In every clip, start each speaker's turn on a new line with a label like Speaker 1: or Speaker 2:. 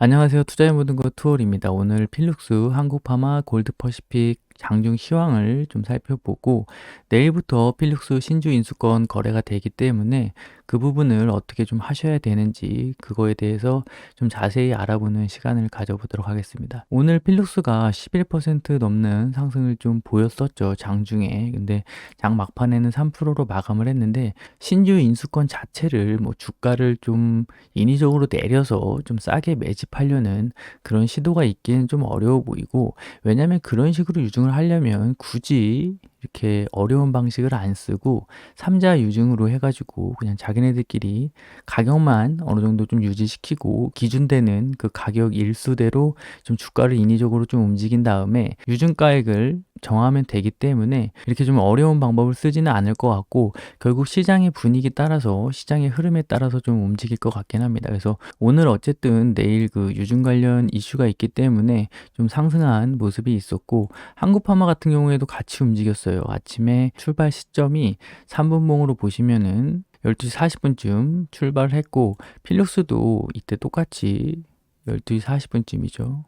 Speaker 1: 안녕하세요. 투자의 모든 것 투어입니다. 오늘 필룩스, 한국파마, 골드퍼시픽, 장중 시황을 좀 살펴보고 내일부터 필룩스 신주 인수권 거래가 되기 때문에 그 부분을 어떻게 좀 하셔야 되는지 그거에 대해서 좀 자세히 알아보는 시간을 가져보도록 하겠습니다. 오늘 필룩스가 11% 넘는 상승을 좀 보였었죠. 장중에. 근데 장 막판에는 3%로 마감을 했는데 신주 인수권 자체를 뭐 주가를 좀 인위적으로 내려서 좀 싸게 매집하려는 그런 시도가 있기는 좀 어려워 보이고 왜냐면 그런 식으로 유증을 하려면 굳이 이렇게 어려운 방식을 안 쓰고 삼자 유증으로 해가지고 그냥 자기네들끼리 가격만 어느 정도 좀 유지시키고 기준되는 그 가격 일수대로 좀 주가를 인위적으로 좀 움직인 다음에 유증가액을 정하면 되기 때문에 이렇게 좀 어려운 방법을 쓰지는 않을 것 같고 결국 시장의 분위기 따라서 시장의 흐름에 따라서 좀 움직일 것 같긴 합니다. 그래서 오늘 어쨌든 내일 그 유증 관련 이슈가 있기 때문에 좀 상승한 모습이 있었고 한국파마 같은 경우에도 같이 움직였어요. 아침에 출발 시점이 3분봉으로 보시면은 12시 40분쯤 출발을 했고 필룩스도 이때 똑같이 12시 40분쯤이죠.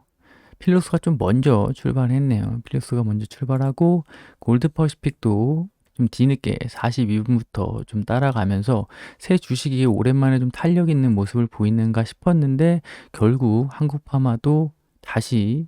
Speaker 1: 필룩스가 좀 먼저 출발했네요. 필룩스가 먼저 출발하고 골드 퍼시픽도 좀 뒤늦게 42분부터 좀 따라가면서 새 주식이 오랜만에 좀 탄력 있는 모습을 보이는가 싶었는데 결국 한국 파마도 다시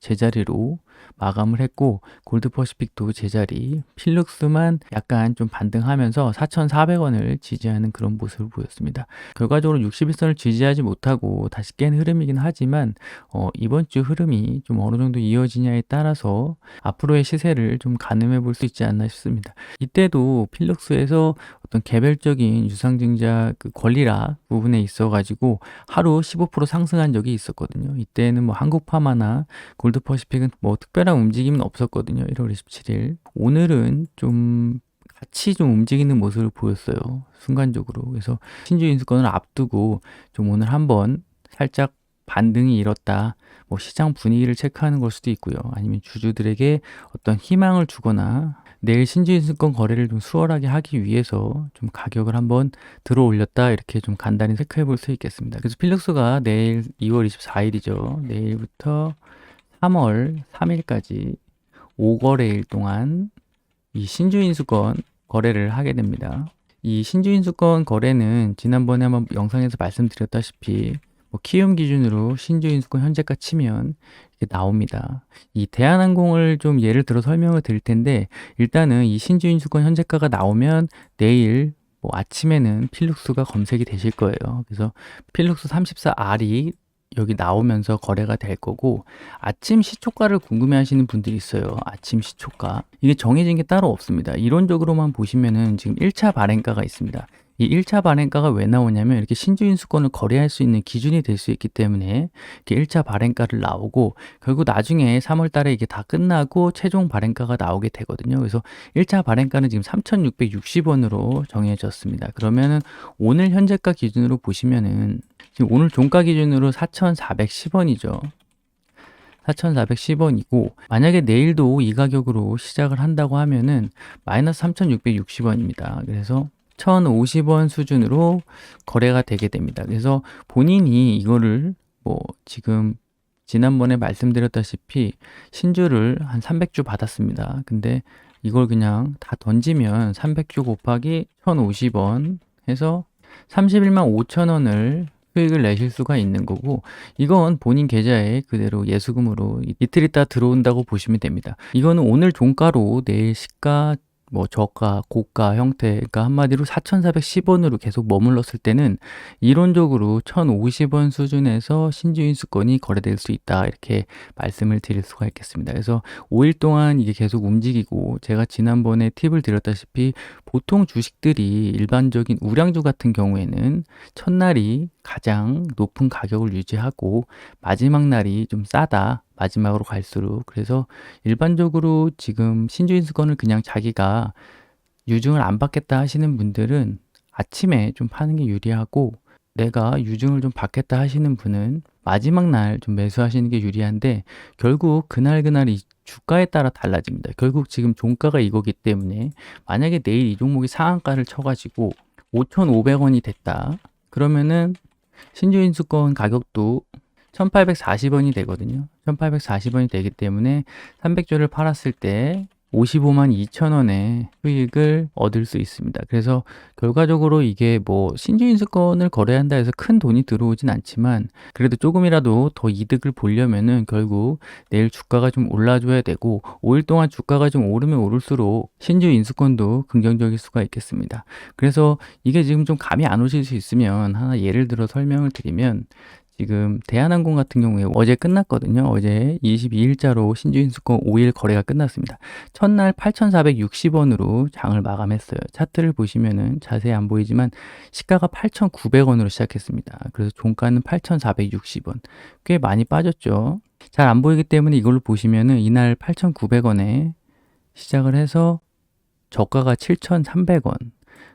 Speaker 1: 제자리로 마감을 했고 골드퍼시픽도 제자리, 필룩스만 약간 좀 반등하면서 4,400원을 지지하는 그런 모습을 보였습니다. 결과적으로 61선을 지지하지 못하고 다시 깬 흐름이긴 하지만 어, 이번 주 흐름이 좀 어느 정도 이어지냐에 따라서 앞으로의 시세를 좀 가늠해 볼 수 있지 않나 싶습니다. 이때도 필룩스에서 어떤 개별적인 유상증자 그 권리락 부분에 있어 가지고 하루 15% 상승한 적이 있었거든요. 이때는 뭐 한국파마나 골드퍼시픽은 뭐 특 별한 움직임은 없었거든요. 1월 27일. 오늘은 좀 같이 좀 움직이는 모습을 보였어요. 순간적으로. 그래서 신주 인수권을 앞두고 좀 오늘 한번 살짝 반등이 일었다. 뭐 시장 분위기를 체크하는 걸 수도 있고요. 아니면 주주들에게 어떤 희망을 주거나 내일 신주인수권 거래를 좀 수월하게 하기 위해서 좀 가격을 한번 들어 올렸다 이렇게 좀 간단히 체크해 볼 수 있겠습니다. 그래서 필룩스가 내일 2월 24일이죠. 내일부터 3월 3일까지 5거래일 동안 이 신주인수권 거래를 하게 됩니다. 이 신주인수권 거래는 지난번에 한번 영상에서 말씀드렸다시피 뭐 키움 기준으로 신주인수권 현재가 치면 이렇게 나옵니다. 이 대한항공을 좀 예를 들어 설명을 드릴 텐데 일단은 이 신주인수권 현재가가 나오면 내일 뭐 아침에는 필룩스가 검색이 되실 거예요. 그래서 필룩스 34R이 여기 나오면서 거래가 될 거고 아침 시초가를 궁금해 하시는 분들이 있어요. 아침 시초가. 이게 정해진 게 따로 없습니다. 이론적으로만 보시면은 지금 1차 발행가가 있습니다. 이 1차 발행가가 왜 나오냐면 이렇게 신주인수권을 거래할 수 있는 기준이 될 수 있기 때문에 이렇게 1차 발행가를 나오고 결국 나중에 3월 달에 이게 다 끝나고 최종 발행가가 나오게 되거든요. 그래서 1차 발행가는 지금 3,660원으로 정해졌습니다. 그러면은 오늘 현재가 기준으로 보시면은 지금 오늘 종가 기준으로 4,410원이죠. 4,410원이고 만약에 내일도 이 가격으로 시작을 한다고 하면은 마이너스 3,660원입니다. 그래서 1,050원 수준으로 거래가 되게 됩니다. 그래서 본인이 이거를 뭐 지금 지난번에 말씀드렸다시피 신주를 한 300주 받았습니다. 근데 이걸 그냥 다 던지면 300주 곱하기 1,050원 해서 31만 5천 원을 수익을 내실 수가 있는 거고 이건 본인 계좌에 그대로 예수금으로 이틀 있다 들어온다고 보시면 됩니다. 이거는 오늘 종가로 내일 시가 뭐 저가, 고가 형태, 그러니까 한마디로 4,410원으로 계속 머물렀을 때는 이론적으로 1,050원 수준에서 신주인 수권이 거래될 수 있다. 이렇게 말씀을 드릴 수가 있겠습니다. 그래서 5일 동안 이게 계속 움직이고 제가 지난번에 팁을 드렸다시피 보통 주식들이 일반적인 우량주 같은 경우에는 첫날이 가장 높은 가격을 유지하고 마지막 날이 좀 싸다. 마지막으로 갈수록 그래서 일반적으로 지금 신주인수권을 그냥 자기가 유증을 안 받겠다 하시는 분들은 아침에 좀 파는 게 유리하고 내가 유증을 좀 받겠다 하시는 분은 마지막 날 좀 매수하시는 게 유리한데 결국 그날 그날 이 주가에 따라 달라집니다. 결국 지금 종가가 이거기 때문에 만약에 내일 이 종목이 상한가를 쳐가지고 5,500원이 됐다. 그러면은 신주인수권 가격도 1840원이 되거든요. 1840원이 되기 때문에 300조를 팔았을 때 55만 2천 원의 수익을 얻을 수 있습니다. 그래서 결과적으로 이게 뭐 신주인수권을 거래한다 해서 큰 돈이 들어오진 않지만 그래도 조금이라도 더 이득을 보려면은 결국 내일 주가가 좀 올라줘야 되고 5일 동안 주가가 좀 오르면 오를수록 신주인수권도 긍정적일 수가 있겠습니다. 그래서 이게 지금 좀 감이 안 오실 수 있으면 하나 예를 들어 설명을 드리면 지금 대한항공 같은 경우에 어제 끝났거든요. 어제 22일자로 신주인 수권 5일 거래가 끝났습니다. 첫날 8,460원으로 장을 마감했어요. 차트를 보시면은 자세히 안 보이지만 시가가 8,900원으로 시작했습니다. 그래서 종가는 8,460원. 꽤 많이 빠졌죠. 잘 안 보이기 때문에 이걸로 보시면은 이날 8,900원에 시작을 해서 저가가 7,300원.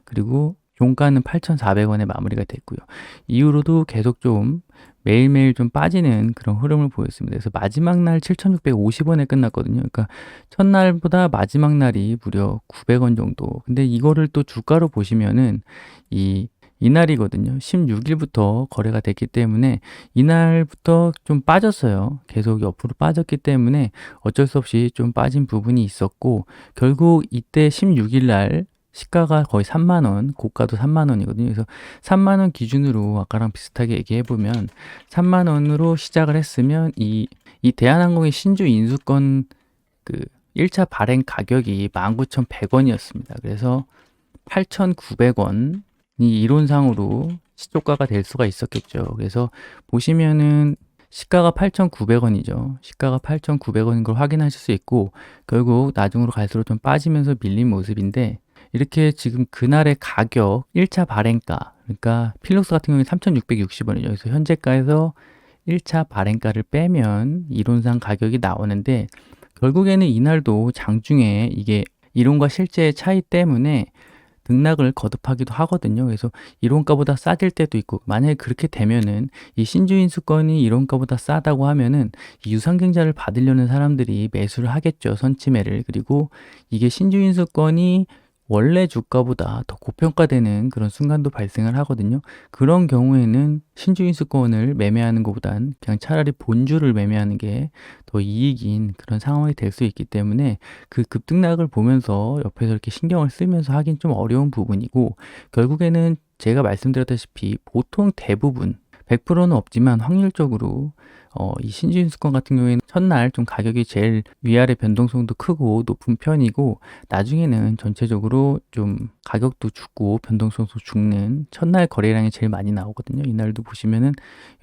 Speaker 1: 그리고 종가는 8,400원에 마무리가 됐고요. 이후로도 계속 좀 매일매일 좀 빠지는 그런 흐름을 보였습니다. 그래서 마지막 날 7,650원에 끝났거든요. 그러니까 첫날보다 마지막 날이 무려 900원 정도. 근데 이거를 또 주가로 보시면은 이 이날이거든요. 16일부터 거래가 됐기 때문에 이날부터 좀 빠졌어요. 계속 옆으로 빠졌기 때문에 어쩔 수 없이 좀 빠진 부분이 있었고 결국 이때 16일 날 시가가 거의 3만 원, 고가도 3만 원이거든요. 그래서 3만 원 기준으로 아까랑 비슷하게 얘기해 보면 3만 원으로 시작을 했으면 이, 이 대한항공의 신주 인수권 그 1차 발행 가격이 19,100원이었습니다. 그래서 8,900원이 이론상으로 시초가가 될 수가 있었겠죠. 그래서 보시면은 시가가 8,900원이죠. 시가가 8,900원인 걸 확인하실 수 있고 결국 나중으로 갈수록 좀 빠지면서 밀린 모습인데 이렇게 지금 그날의 가격 1차 발행가 그러니까 필록스 같은 경우에 3,660원이죠. 그래서 현재가에서 1차 발행가를 빼면 이론상 가격이 나오는데 결국에는 이날도 장중에 이게 이론과 실제의 차이 때문에 등락을 거듭하기도 하거든요. 그래서 이론가보다 싸질 때도 있고 만약에 그렇게 되면은 이 신주인 수권이 이론가보다 싸다고 하면은 이 유상증자를 받으려는 사람들이 매수를 하겠죠. 선치매를 그리고 이게 신주인 수권이 원래 주가보다 더 고평가되는 그런 순간도 발생을 하거든요. 그런 경우에는 신주인수권을 매매하는 것보단 그냥 차라리 본주를 매매하는 게 더 이익인 그런 상황이 될 수 있기 때문에 그 급등락을 보면서 옆에서 이렇게 신경을 쓰면서 하긴 좀 어려운 부분이고 결국에는 제가 말씀드렸다시피 보통 대부분 100%는 없지만 확률적으로 어, 이 신주인수권 같은 경우에는 첫날 좀 가격이 제일 위아래 변동성도 크고 높은 편이고 나중에는 전체적으로 좀 가격도 죽고 변동성도 죽는 첫날 거래량이 제일 많이 나오거든요. 이날도 보시면은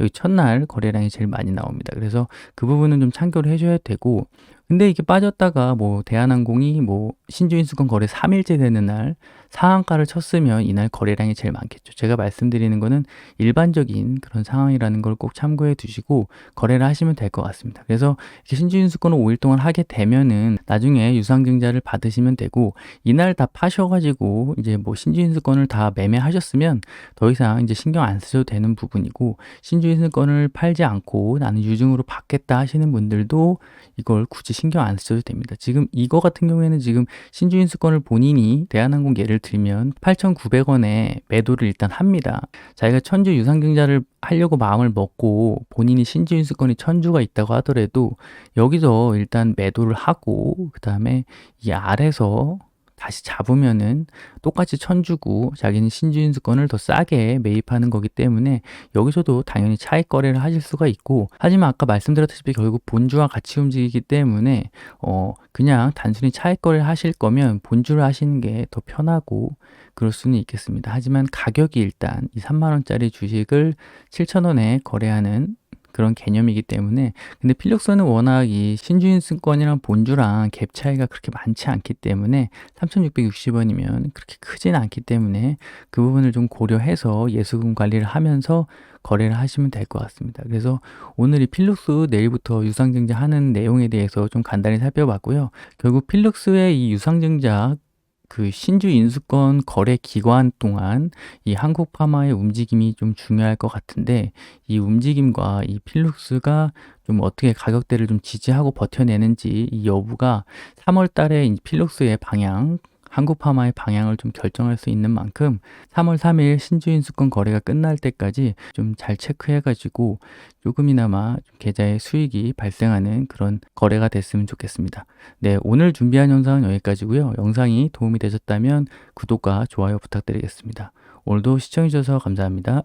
Speaker 1: 여기 첫날 거래량이 제일 많이 나옵니다. 그래서 그 부분은 좀 참고를 해줘야 되고 근데 이게 빠졌다가 뭐 대한항공이 뭐 신주인수권 거래 3일째 되는 날 상한가를 쳤으면 이날 거래량이 제일 많겠죠. 제가 말씀드리는 거는 일반적인 그런 상황이라는 걸 꼭 참고해 두시고 거래를 하시면 될 것 같습니다. 그래서 신주인수권을 5일 동안 하게 되면은 나중에 유상증자를 받으시면 되고 이날 다 파셔가지고 이제 뭐 신주인수권을 다 매매하셨으면 더 이상 이제 신경 안 쓰셔도 되는 부분이고 신주인수권을 팔지 않고 나는 유증으로 받겠다 하시는 분들도 이걸 굳이 신경 안 쓰셔도 됩니다. 지금 이거 같은 경우에는 지금 신주인수권을 본인이 대한항공 예를 들면 8,900원에 매도를 일단 합니다. 자기가 천주 유상증자를 하려고 마음을 먹고 본인이 신주인수권이 천주가 있다고 하더라도 여기서 일단 매도를 하고 그 다음에 이 아래서 다시 잡으면은 똑같이 천주고 자기는 신주인수권을 더 싸게 매입하는 거기 때문에 여기서도 당연히 차익 거래를 하실 수가 있고 하지만 아까 말씀드렸다시피 결국 본주와 같이 움직이기 때문에 어 그냥 단순히 차익 거래를 하실 거면 본주를 하시는 게 더 편하고 그럴 수는 있겠습니다. 하지만 가격이 일단 이 3만 원짜리 주식을 7천 원에 거래하는 그런 개념이기 때문에 근데 필력서는 워낙 이 신주인증권이랑 본주랑 갭 차이가 그렇게 많지 않기 때문에 3,660원이면 그렇게 크진 않기 때문에 그 부분을 좀 고려해서 예수금 관리를 하면서 거래를 하시면 될 것 같습니다. 그래서 오늘 이 필룩스 내일부터 유상증자 하는 내용에 대해서 좀 간단히 살펴봤고요. 결국 필룩스의 이 유상증자 그 신주 인수권 거래 기간 동안 이 한국 파마의 움직임이 좀 중요할 것 같은데 이 움직임과 이 필룩스가 좀 어떻게 가격대를 좀 지지하고 버텨내는지 이 여부가 3월 달에 이 필룩스의 방향 한국 파마의 방향을 좀 결정할 수 있는 만큼 3월 3일 신주인수권 거래가 끝날 때까지 좀 잘 체크해가지고 조금이나마 좀 계좌에 수익이 발생하는 그런 거래가 됐으면 좋겠습니다. 네, 오늘 준비한 영상은 여기까지고요. 영상이 도움이 되셨다면 구독과 좋아요 부탁드리겠습니다. 오늘도 시청해주셔서 감사합니다.